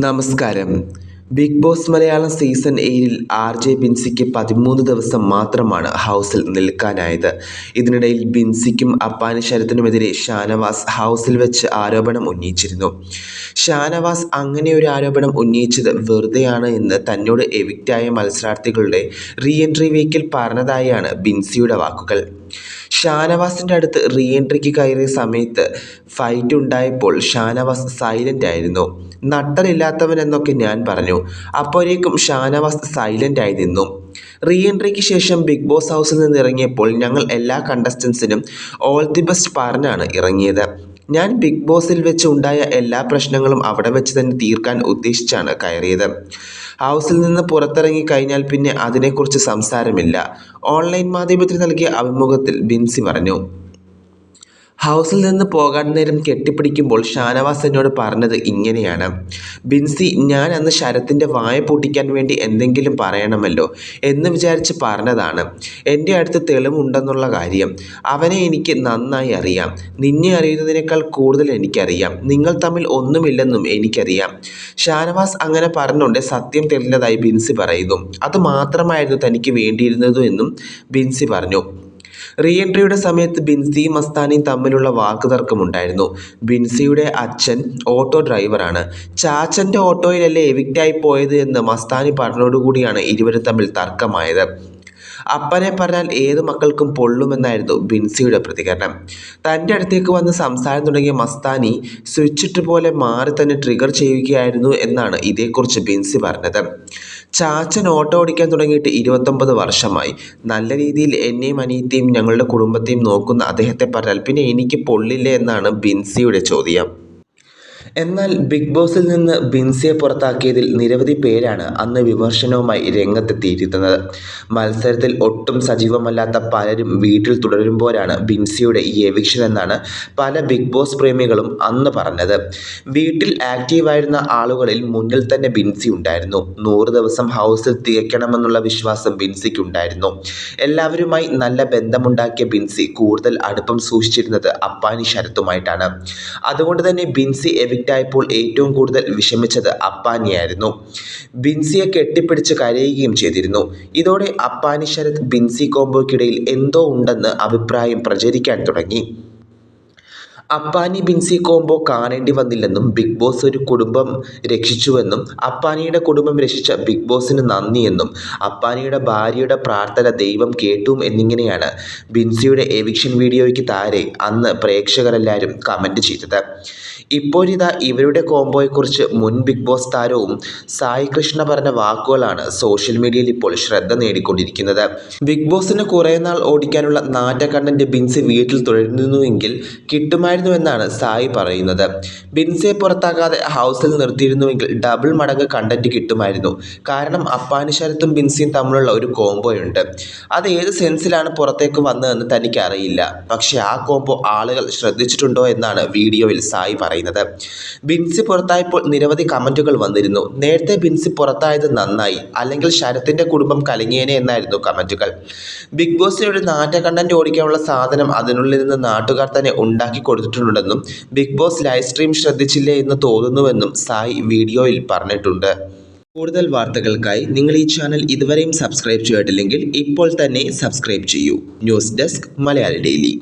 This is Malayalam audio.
നമസ്കാരം. ബിഗ് ബോസ് മലയാളം സീസൺ ഏഴിൽ ആർ ജെ ബിൻസിക്ക് പതിമൂന്ന് ദിവസം മാത്രമാണ് ഹൗസിൽ നിൽക്കാനായത്. ഇതിനിടയിൽ ബിൻസിക്കും അപ്പാനി ശരത്തിനുമെതിരെ ഷാനവാസ് ഹൗസിൽ വെച്ച് ആരോപണം ഉന്നയിച്ചിരുന്നു. ഷാനവാസ് അങ്ങനെ ഒരു ആരോപണം ഉന്നയിച്ചത് വെറുതെയാണ് എന്ന് തന്നോട് എവിക്റ്റായ മത്സരാർത്ഥികളുടെ റീ എൻട്രി വീക്കിൽ പറഞ്ഞതായാണ് ബിൻസിയുടെ വാക്കുകൾ. ഷാനവാസിന്റെ അടുത്ത് റീ എൻട്രിക്ക് കയറിയ സമയത്ത് ഫൈറ്റ് ഉണ്ടായപ്പോൾ ഷാനവാസ് സൈലന്റ് ആയിരുന്നു. നട്ടലില്ലാത്തവൻ എന്നൊക്കെ ഞാൻ പറഞ്ഞു. അപ്പോഴേക്കും ഷാനവാസ് സൈലന്റ് ആയി നിന്നു. റീ എൻട്രിക്ക് ശേഷം ബിഗ് ബോസ് ഹൗസിൽ നിന്ന് ഇറങ്ങിയപ്പോൾ ഞങ്ങൾ എല്ലാ കണ്ടസ്റ്റൻസിനും ഓൾ ദി ബെസ്റ്റ് പറഞ്ഞാണ് ഇറങ്ങിയത്. ഞാൻ ബിഗ് ബോസിൽ വെച്ച് ഉണ്ടായ എല്ലാ പ്രശ്നങ്ങളും അവിടെ വെച്ച് തന്നെ തീർക്കാൻ ഉദ്ദേശിച്ചാണ് കയറിയത്. ഹൗസിൽ നിന്ന് പുറത്തിറങ്ങി കഴിഞ്ഞാൽ പിന്നെ അതിനെക്കുറിച്ച് സംസാരമില്ല. ഓൺലൈൻ മാധ്യമത്തിന് നൽകിയ അഭിമുഖത്തിൽ ബിൻസി പറഞ്ഞു. ഹൗസിൽ നിന്ന് പോകാൻ നേരം കെട്ടിപ്പിടിക്കുമ്പോൾ ഷാനവാസ് എന്നോട് പറഞ്ഞത് ഇങ്ങനെയാണ്. ബിൻസി ഞാൻ അന്ന് ശരത്തിന്റെ വായ പൊട്ടിക്കാൻ വേണ്ടി എന്തെങ്കിലും പറയണമല്ലോ എന്ന് വിചാരിച്ച് പറഞ്ഞതാണ്. എന്റെ അടുത്ത് തെളിവുണ്ടെന്നുള്ള കാര്യം. അവനെ എനിക്ക് നന്നായി അറിയാം. നിന്നെ അറിയുന്നതിനേക്കാൾ കൂടുതൽ എനിക്കറിയാം. നിങ്ങൾ തമ്മിൽ ഒന്നുമില്ലെന്നും എനിക്കറിയാം. ഷാനവാസ് അങ്ങനെ പറഞ്ഞുകൊണ്ട് സത്യം തെളിഞ്ഞതായി ബിൻസി പറയുന്നു. അത് മാത്രമായിരുന്നു തനിക്ക് വേണ്ടിയിരുന്നതു എന്നും ബിൻസി പറഞ്ഞു. റീ എൻട്രിയുടെ സമയത്ത് ബിൻസിയും മസ്താനിയും തമ്മിലുള്ള വാക്കുതർക്കമുണ്ടായിരുന്നു. ബിൻസിയുടെ അച്ഛൻ ഓട്ടോ ഡ്രൈവറാണ്. ചാച്ചന്റെ ഓട്ടോയിലല്ലേ എവിക്റ്റായി പോയത് എന്ന് മസ്താനി പറഞ്ഞതോടുകൂടിയാണ് ഇരുവരും തമ്മിൽ തർക്കമായത്. അപ്പനെ പറഞ്ഞാൽ ഏത് മക്കൾക്കും പൊള്ളുമെന്നായിരുന്നു ബിൻസിയുടെ പ്രതികരണം. തന്റെ അടുത്തേക്ക് വന്ന് സംസാരം തുടങ്ങിയ മസ്താനി സ്വിച്ചിട്ട് പോലെ മാറി തന്നെ ട്രിഗർ ചെയ്യുകയായിരുന്നു എന്നാണ് ഇതേക്കുറിച്ച് ബിൻസി പറഞ്ഞത്. ചാച്ചൻ ഓട്ടോ ഓടിക്കാൻ തുടങ്ങിയിട്ട് ഇരുപത്തൊമ്പത് വർഷമായി. നല്ല രീതിയിൽ എന്നെയും അനിയത്തെയും ഞങ്ങളുടെ കുടുംബത്തെയും നോക്കുന്ന അദ്ദേഹത്തെ പറഞ്ഞാൽ പിന്നെ എനിക്ക് പൊള്ളില്ലേ എന്നാണ് ബിൻസിയുടെ ചോദ്യം. എന്നാൽ ബിഗ് ബോസിൽ നിന്ന് ബിൻസിയെ പുറത്താക്കിയതിൽ നിരവധി പേരാണ് അന്ന് വിമർശനവുമായി രംഗത്തെത്തിയിരുന്നത് മത്സരത്തിൽ ഒട്ടും സജീവമല്ലാത്ത പലരും വീട്ടിൽ തുടരുമ്പോഴാണ് ബിൻസിയുടെ ഈ എവിക്ഷൻ എന്നാണ് പല ബിഗ് ബോസ് പ്രേമികളും അന്ന് പറഞ്ഞത്. വീട്ടിൽ ആക്റ്റീവായിരുന്ന ആളുകളിൽ മുന്നിൽ തന്നെ ബിൻസി ഉണ്ടായിരുന്നു. നൂറ് ദിവസം ഹൗസിൽ തികയ്ക്കണമെന്നുള്ള വിശ്വാസം ബിൻസിക്കുണ്ടായിരുന്നു. എല്ലാവരുമായി നല്ല ബന്ധമുണ്ടാക്കിയ ബിൻസി കൂടുതൽ അടുപ്പം സൂക്ഷിച്ചിരുന്നത് അപ്പാനി ശരത്തുമായിട്ടാണ്. അതുകൊണ്ട് തന്നെ ബിൻസി എവിക്റ്റായപ്പോൾ ഏറ്റവും കൂടുതൽ വിഷമിച്ചത് അപ്പാനിയായിരുന്നു. ബിൻസിയെ കെട്ടിപ്പിടിച്ച് കരയുകയും ചെയ്തിരുന്നു. ഇതോടെ അപ്പാനി ശരത് ബിൻസി കോംബോയ്ക്കിടയിൽ എന്തോ ഉണ്ടെന്ന് അഭിപ്രായം പ്രചരിക്കാൻ തുടങ്ങി. അപ്പാനി ബിൻസി കോംബോ കാണേണ്ടി വന്നില്ലെന്നും ബിഗ് ബോസ് ഒരു കുടുംബം രക്ഷിച്ചുവെന്നും അപ്പാനിയുടെ കുടുംബം രക്ഷിച്ച ബിഗ് ബോസിന് നന്ദിയെന്നും അപ്പാനിയുടെ ഭാര്യയുടെ പ്രാർത്ഥന ദൈവം കേട്ടും എന്നിങ്ങനെയാണ് ബിൻസിയുടെ എവിക്ഷൻ വീഡിയോയ്ക്ക് താരെ അന്ന് പ്രേക്ഷകരെല്ലാവരും കമന്റ് ചെയ്തത്. ഇപ്പോഴിതാ ഇവരുടെ കോംബോയെക്കുറിച്ച് മുൻ ബിഗ് ബോസ് താരവും സായി കൃഷ്ണ പറഞ്ഞ വാക്കുകളാണ് സോഷ്യൽ മീഡിയയിൽ ഇപ്പോൾ ശ്രദ്ധ നേടിക്കൊണ്ടിരിക്കുന്നത്. ബിഗ് ബോസിന് കുറേ നാൾ ഓടിക്കാനുള്ള നാറ്റ കണ്ടന്റ് ബിൻസി വീട്ടിൽ തുടരുന്നുവെങ്കിൽ കിട്ടുമായിരുന്നു എന്നാണ് സായി പറയുന്നത്. ബിൻസെ പുറത്താകാതെ ഹൗസിൽ നിർത്തിയിരുന്നുവെങ്കിൽ ഡബിൾ മടങ്ങ് കണ്ടന്റ് കിട്ടുമായിരുന്നു. കാരണം അപ്പാനി ശരത്തും ബിൻസിയും തമ്മിലുള്ള ഒരു കോംബോയുണ്ട്. അത് ഏത് സെൻസിലാണ് പുറത്തേക്ക് വന്നതെന്ന് തനിക്ക് അറിയില്ല പക്ഷേ ആ കോംബോ ആളുകൾ ശ്രദ്ധിച്ചിട്ടുണ്ടോ എന്നാണ് വീഡിയോയിൽ സായി പറയുന്നത്. ബിൻസി പുറത്തായപ്പോൾ നിരവധി കമന്റുകൾ വന്നിരുന്നു. നേരത്തെ ബിൻസി പുറത്തായത് നന്നായി. അല്ലെങ്കിൽ ശരത്തിന്റെ കുടുംബം കലങ്ങിയേനെ എന്നായിരുന്നു കമന്റുകൾ ബിഗ് ബോസിന് ഒരു നാറ്റ ഓടിക്കാനുള്ള സാധനം അതിനുള്ളിൽ നിന്ന് നാട്ടുകാർ തന്നെ ഉണ്ടാക്കി കൊടുത്തിട്ടുണ്ടെന്നും ബിഗ് ബോസ് ലൈവ് സ്ട്രീം ശ്രദ്ധിച്ചില്ലേ എന്ന് തോന്നുന്നുവെന്നും സായി വീഡിയോയിൽ പറഞ്ഞിട്ടുണ്ട്. കൂടുതൽ വാർത്തകൾക്കായി നിങ്ങൾ ഈ ചാനൽ ഇതുവരെയും സബ്സ്ക്രൈബ് ചെയ്തിട്ടില്ലെങ്കിൽ ഇപ്പോൾ തന്നെ സബ്സ്ക്രൈബ് ചെയ്യൂ. News Desk Malayali Daily.